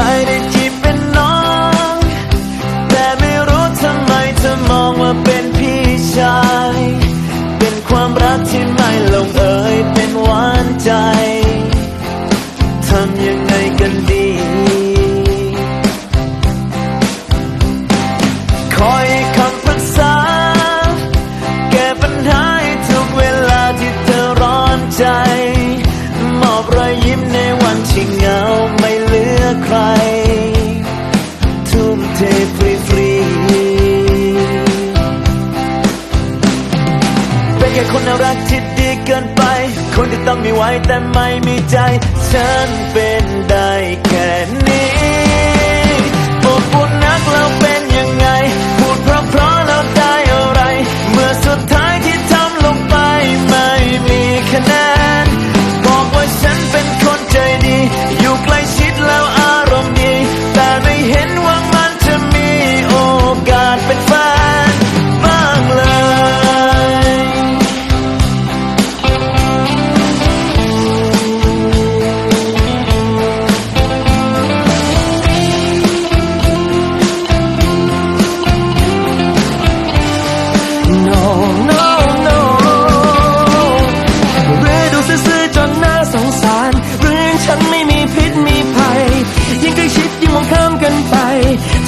ไม่ได้จีบเป็นน้อง แต่ไม่รู้ทำไมเธอมองว่าเป็นพี่ชาย เป็นความรักที่ คนน่ารักที่ดีเกินไป คนที่ต้องมีไว้แต่ไม่มีใจ ฉันเป็นได้แค่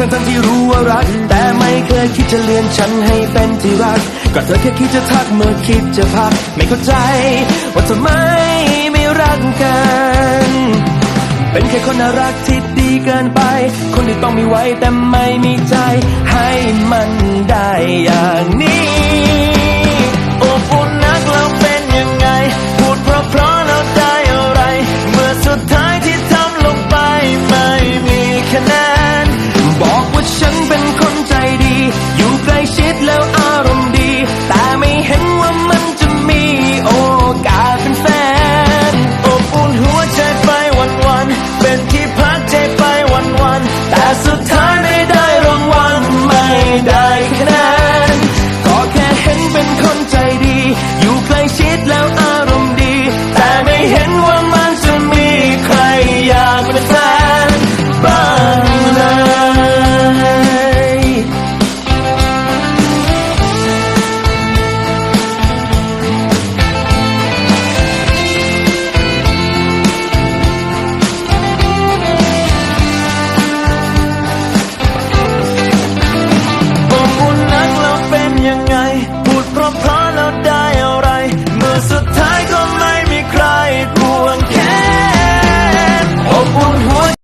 ทั้งทั้งที่รู้ว่ารัก แต่ไม่เคยคิดจะเลือนฉันให้เป็นที่รักก็เธอแค่คิดจะทักเมื่อคิดจะพัก ไม่เข้าใจ ว่าทำไมไม่รักกัน เป็นแค่คนน่ารักที่ดีเกินไป คนที่ต้องมีไว้แต่ไม่มีใจ ให้มันได้อย่างนี้ 가서